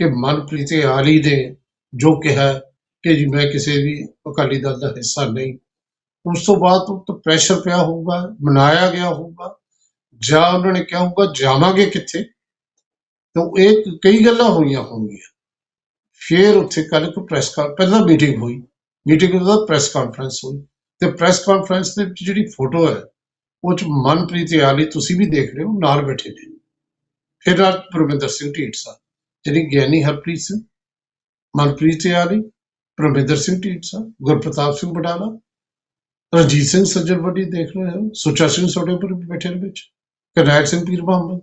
ਕਿ ਮਨਪ੍ਰੀਤ ਆਲੀ ਨੇ ਜੋ ਕਿਹਾ ਕਿ ਜੀ ਮੈਂ ਕਿਸੇ ਵੀ ਅਕਾਲੀ ਦਲ ਦਾ ਹਿੱਸਾ ਨਹੀਂ। ਉਸ ਤੋਂ ਬਾਅਦ ਉਹ ਪ੍ਰੈਸ਼ਰ ਪਿਆ ਹੋਊਗਾ, ਮਨਾਇਆ ਗਿਆ ਹੋਊਗਾ। ਜਾਂ ਉਹਨਾਂ ਨੇ ਕਿਹਾ ਹੋਊਗਾ, ਜਾਵਾਂਗੇ ਕਿੱਥੇ? ਤਾਂ ਇਹ ਕਈ ਗੱਲਾਂ ਹੋਈਆਂ ਹੋਣਗੀਆਂ। ਫਿਰ ਉੱਥੇ ਕੱਲ ਇੱਕ ਪ੍ਰੈਸ ਕਾਨ ਪਹਿਲਾਂ ਮੀਟਿੰਗ ਹੋਈ। ਮੀਟਿੰਗ ਤੋਂ ਬਾਅਦ ਪ੍ਰੈਸ ਕਾਨਫਰੰਸ ਹੋਈ। ਤੇ ਪ੍ਰੈਸ ਕਾਨਫਰੰਸ ਦੇ ਵਿੱਚ ਜਿਹੜੀ ਫੋਟੋ ਹੈ, ਉਹ ਚ ਮਨਪ੍ਰੀਤ ਆਲੀ ਤੁਸੀਂ ਵੀ ਦੇਖ ਰਹੇ ਹੋ, ਨਾਲ ਬੈਠੇ ਨੇ। ਫਿਰ ਰਾਜ ਪਰਮਿੰਦਰ ਸਿੰਘ ਢੀਂਡਸਾ ਜਿਹੜੀ ਗਿਆਨੀ ਹਰਪ੍ਰੀਤ ਸਿੰਘ, ਮਨਪ੍ਰੀਤ ਆਲੀ ਪਰਮਿੰਦਰ ਸਿੰਘ ਢੀਂਡਸਾ ਗੁਰਪ੍ਰਤਾਪ ਸਿੰਘ ਬਡਾਲਾ, ਰਣਜੀਤ ਸਿੰਘ ਸੱਜਣ ਵੱਡੀ ਦੇਖ ਰਹੇ ਹੋ, ਸੁੱਚਾ ਸਿੰਘ ਸੋਢੇਪੁਰ ਵੀ ਬੈਠੇ ਨੇ ਵਿੱਚ ਕਰਨੈਲ ਸਿੰਘ ਪੀਰ ਮੁਹੰਮਦ,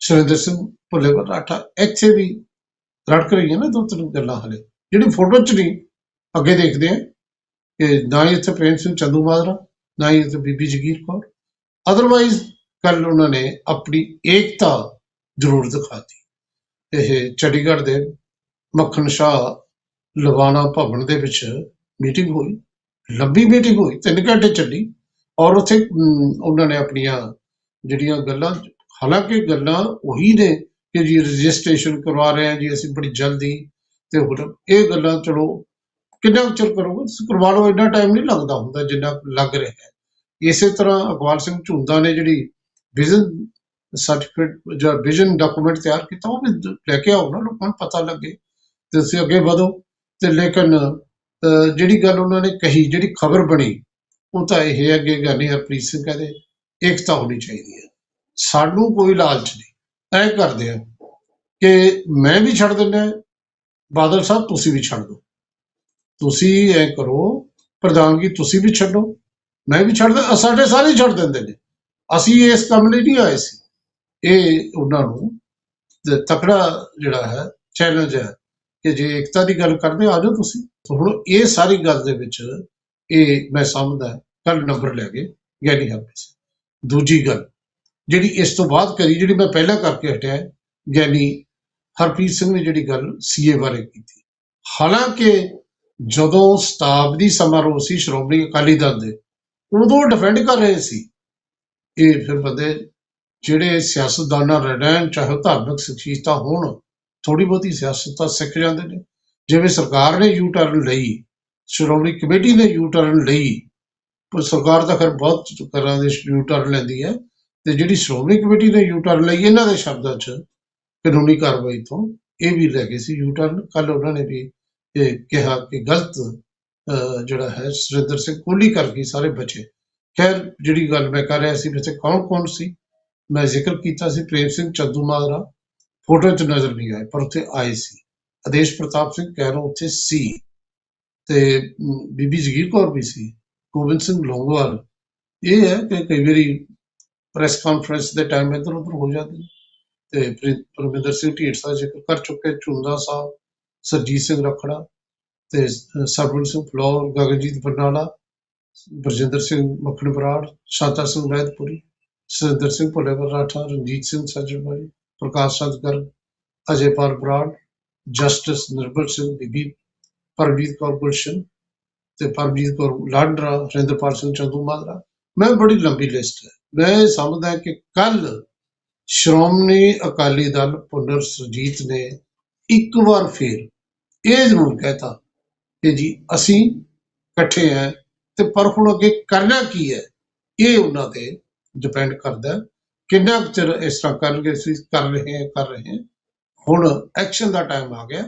ਸੁਰਿੰਦਰ ਸਿੰਘ ਭੁੱਲੇਵਾਲ ਰਾਠਾ, ਇੱਥੇ ਵੀ ਰੜਕ ਰਹੀ ਹੈ ਨਾ ਦੋ ਤਿੰਨ ਗੱਲਾਂ ਹਲੇ। ਜਿਹੜੀ ਫੋਟੋ ਚ ਨਹੀਂ, ਅੱਗੇ ਦੇਖਦੇ ਆ ਕਿ ਨਾ ਹੀ ਇੱਥੇ ਪ੍ਰੇਮ ਸਿੰਘ ਚੰਦੂਮਾਜਰਾ ਨਾ ਹੀ ਇੱਥੇ ਬੀਬੀ ਜਗੀਰ ਕੌਰ। ਅਦਰਵਾਈਜ਼ ਕੱਲ ਉਹਨਾਂ ਨੇ ਆਪਣੀ ਏਕਤਾ ਜ਼ਰੂਰ ਦਿਖਾਤੀ ਇਹ ਚੰਡੀਗੜ੍ਹ ਦੇ ਮੱਖਣ ਸ਼ਾਹ ਲਵਾਣਾ ਭਵਨ ਦੇ ਵਿੱਚ ਮੀਟਿੰਗ ਹੋਈ। ਲੰਬੀ ਮੀਟਿੰਗ ਹੋਈ, ਤਿੰਨ ਘੰਟੇ ਚੱਲੀ ਔਰ ਉੱਥੇ ਉਹਨਾਂ ਨੇ ਆਪਣੀਆਂ ਜਿਹੜੀਆਂ ਗੱਲਾਂ, ਹਾਲਾਂਕਿ ਗੱਲਾਂ ਉਹੀ ਨੇ ਕਿ ਜੀ ਰਜਿਸਟ੍ਰੇਸ਼ਨ ਕਰਵਾ ਰਹੇ ਹਾਂ ਜੀ, ਅਸੀਂ ਬੜੀ ਜਲਦੀ ਤੇ ਹੁਣ ਇਹ ਗੱਲਾਂ ਚਲੋ ਕਿੰਨਾ ਕੁ ਚਿਰ ਕਰੋਗੇ? ਤੁਸੀਂ ਕਰਵਾ ਲਓ, ਇੰਨਾ ਟਾਈਮ ਨਹੀਂ ਲੱਗਦਾ ਹੁੰਦਾ ਜਿੰਨਾ ਲੱਗ ਰਿਹਾ। ਹੈ ਇਸੇ ਤਰ੍ਹਾਂ ਅਕਵਾਲ ਸਿੰਘ ਝੁੰਦਾ ਨੇ ਜਿਹੜੀ ਵਿਜ਼ਨ ਸਰਟੀਫਿਕੇਟ ਜਾਂ ਵਿਜ਼ਨ ਡਾਕੂਮੈਂਟ ਤਿਆਰ ਕੀਤਾ ਉਹ ਵੀ ਲੈ ਕੇ ਆਓ ਨਾ ਲੋਕਾਂ ਨੂੰ ਪਤਾ ਲੱਗੇ। ਤੇ ਤੁਸੀਂ ਅੱਗੇ ਵਧੋ ਤੇ ਲੇਕਿਨ ਅਹ, ਜਿਹੜੀ ਗੱਲ ਉਹਨਾਂ ਨੇ ਕਹੀ ਜਿਹੜੀ ਖਬਰ ਬਣੀ ਉਹ ਤਾਂ ਇਹ ਅੱਗੇ ਗੱਲ ਗਾਨੀ ਹਰਪ੍ਰੀਤ ਸਿੰਘ ਕਹਿੰਦੇ ਏਕਤਾ ਹੋਣੀ ਚਾਹੀਦੀ ਹੈ। ਸਾਨੂੰ ਕੋਈ ਲਾਲਚ ਨਹੀਂ। ਤੈਅ ਕਰਦੇ ਆ ਕਿ ਮੈਂ ਵੀ ਛੱਡ ਦਿੰਦਾ ਬਾਦਲ ਸਾਹਿਬ ਤੁਸੀਂ ਵੀ ਛੱਡ ਦਿਓ। ਤੁਸੀਂ ਐ ਕਰੋ ਪ੍ਰਧਾਨਗੀ ਤੁਸੀਂ ਵੀ ਛੱਡੋ ਮੈਂ ਵੀ ਛੱਡ ਦ ਸਾਡੇ ਸਾਰੇ ਛੱਡ ਦਿੰਦੇ ਨੇ। ਅਸੀਂ ਇਸ ਕੰਮ ਲਈ ਨਹੀਂ ਆਏ ਸੀ। ਇਹ ਉਹਨਾਂ ਨੂੰ ਤਕੜਾ ਜਿਹੜਾ ਹੈ ਚੈਲੰਜ ਹੈ ਕਿ ਜੇ ਏਕਤਾ ਦੀ ਗੱਲ ਕਰਦੇ ਆ ਜਾਓ ਤੁਸੀਂ। ਹੁਣ ਇਹ ਸਾਰੀ ਗੱਲ ਦੇ ਵਿੱਚ ਇਹ ਮੈਂ ਸਮਝਦਾ ਕੱਲ ਨੰਬਰ ਲੈ ਗਏ ਗਿਆਨੀ ਹਰਪ੍ਰੀਤ ਦੂਜੀ ਗੱਲ ਜਿਹੜੀ ਇਸ ਤੋਂ ਬਾਅਦ ਕਰੀ ਜਿਹੜੀ ਮੈਂ ਪਹਿਲਾਂ ਕਰਕੇ ਹਟਿਆ ਹੈ, ਗਿਆਨੀ ਹਰਪ੍ਰੀਤ ਸਿੰਘ ਨੇ ਜਿਹੜੀ ਗੱਲ ਸੀਏ ਬਾਰੇ ਕੀਤੀ। ਹਾਲਾਂਕਿ ਜਦੋਂ ਸ਼ਤਾਬਦੀ ਸਮਾਰੋਹ ਸੀ ਸ਼੍ਰੋਮਣੀ ਅਕਾਲੀ ਦਲ ਦੇ ਉਦੋਂ ਡਿਫੈਂਡ ਕਰ ਰਹੇ ਸੀ। ਇਹ ਫਿਰ ਬੰਦੇ ਜਿਹੜੇ ਸਿਆਸਤਦਾਨਾਂ ਰਹਿਣ ਚਾਹੇ ਉਹ ਧਾਰਮਿਕ ਸ਼ਖਸੀਅਤਾਂ ਹੋਣ ਥੋੜੀ ਬਹੁਤੀ ਸਿਆਸਤ ਤਾਂ ਸਿੱਖ ਜਾਂਦੇ ਨੇ। ਜਿਵੇਂ ਸਰਕਾਰ ਨੇ ਯੂ ਟਰਨ ਲਈ ਸ਼੍ਰੋਮਣੀ ਕਮੇਟੀ ਨੇ ਯੂ ਟਰਨ ਲਈ ਪਰ ਸਰਕਾਰ ਤਾਂ ਖੈਰ ਬਹੁਤ ਤਰ੍ਹਾਂ ਦੇ ਯੂ ਟਰਨ ਲੈਂਦੀ ਹੈ ਤੇ ਜਿਹੜੀ ਸ਼੍ਰੋਮਣੀ ਕਮੇਟੀ ਨੇ ਯੂ ਟਰਨ ਲਈ ਇਹਨਾਂ ਦੇ ਸ਼ਬਦਾਂ 'ਚ ਕਾਨੂੰਨੀ ਕਾਰਵਾਈ ਤੋਂ ਇਹ ਵੀ ਲੈ ਗਏ ਸੀ ਯੂ ਟਰਨ ਕੱਲ ਉਹਨਾਂ ਨੇ ਵੀ ਇਹ ਕਿਹਾ ਕਿ ਗਲਤ ਅਹ, ਜਿਹੜਾ ਹੈ ਸੁਰਿੰਦਰ ਸਿੰਘ ਕੋਹਲੀ ਕਰ ਗਈ ਸਾਰੇ ਬਚੇ। ਖੈਰ ਜਿਹੜੀ ਗੱਲ ਮੈਂ ਕਰ ਰਿਹਾ ਸੀ ਵਿੱਚ ਕੌਣ ਕੌਣ ਸੀ? ਮੈਂ ਜ਼ਿਕਰ ਕੀਤਾ ਸੀ ਪ੍ਰੇਮ ਸਿੰਘ ਚੰਦੂਮਾਜਰਾ ਫੋਟੋ 'ਚ ਨਜ਼ਰ ਨਹੀਂ ਆਏ, ਪਰ ਉੱਥੇ ਆਏ ਸੀ। ਆਦੇਸ਼ ਪ੍ਰਤਾਪ ਸਿੰਘ ਕਹਿਰੋਂ ਉੱਥੇ ਸੀ। ਤੇ ਬੀਬੀ ਜਗੀਰ ਕੌਰ ਵੀ ਸੀ, ਗੋਬਿੰਦ ਸਿੰਘ ਲੌਂਗੋਵਾਲ। ਇਹ ਹੈ ਕਿ ਕਈ ਵਾਰੀ ਪ੍ਰੈਸ ਕਾਨਫਰੰਸ ਦੇ ਟਾਈਮ ਇੱਧਰ ਉੱਧਰ ਹੋ ਜਾਂਦੇ ਨੇ। ਤੇ ਪ੍ਰਿ- ਪਰਮਿੰਦਰ ਸਿੰਘ ਢੀਂਡਸਾ ਜ਼ਿਕਰ ਕਰ ਚੁੱਕੇ ਝੁੰਦਾ ਸਾਹਿਬ, ਸਰਜੀਤ ਸਿੰਘ ਰਖੜਾ ਤੇ ਸ- ਸਿੰਘ ਫਲੋਰ, ਗਗਨਜੀਤ ਬਰਨਾਲਾ, ਬਰਜਿੰਦਰ ਸਿੰਘ ਮੱਖਣ ਬਰਾੜ, ਸ਼ਾਂਤਾ ਸਿੰਘ ਮਹਿਤਪੁਰੀ ਸੁਰਿੰਦਰ ਸਿੰਘ ਭੁੱਲੇਵਾਲ ਰਾਠਾ ਰਣਜੀਤ ਸਿੰਘ ਸੱਜਣਵਾੜੀ ਪ੍ਰਕਾਸ਼ ਚੰਦ ਗਰਗ, ਅਜੇ ਬਰਾੜ, ਜਸਟਿਸ ਨਿਰਮਲ ਸਿੰਘ ਬੀਬੀ, ਪਰਮਜੀਤ ਕੌਰ ਗੁਲਸ਼ਨ ਤੇ ਪਰਮਜੀਤ ਕੌਰ ਲਾਂਡਰਾ, ਹਰਿੰਦਰਪਾਲ ਸਿੰਘ ਚੰਦੂਮਾਜਰਾ ਮੈਂ ਬੜੀ ਲੰਬੀ ਲਿਸਟ ਹੈ। ਮੈਂ ਸਮਝਦਾ ਕਿ ਕੱਲ ਸ਼੍ਰੋਮਣੀ ਅਕਾਲੀ ਦਲ ਪੁਨਰ ਸੁਰਜੀਤ ਨੇ ਇੱਕ ਵਾਰ ਫੇਰ ਇਹ ਜ਼ਰੂਰ ਕਹਿਤਾ ਕਿ ਜੀ ਅਸੀਂ ਇਕੱਠੇ ਆ ਤੇ ਪਰ ਹੁਣ ਅੱਗੇ ਕਰਨਾ ਕੀ ਹੈ? ਇਹ ਉਹਨਾਂ ਦੇ ਡਿਪੈਂਡ ਕਰਦਾ ਕਿੰਨਾ ਕੁ ਚਿਰ ਇਸ ਤਰ੍ਹਾਂ ਕਰਨਗੇ ਅਸੀਂ ਕਰ ਰਹੇ ਹਾਂ, ਕਰ ਰਹੇ ਹਾਂ। ਹੁਣ ਐਕਸ਼ਨ ਦਾ ਟਾਈਮ ਆ ਗਿਆ।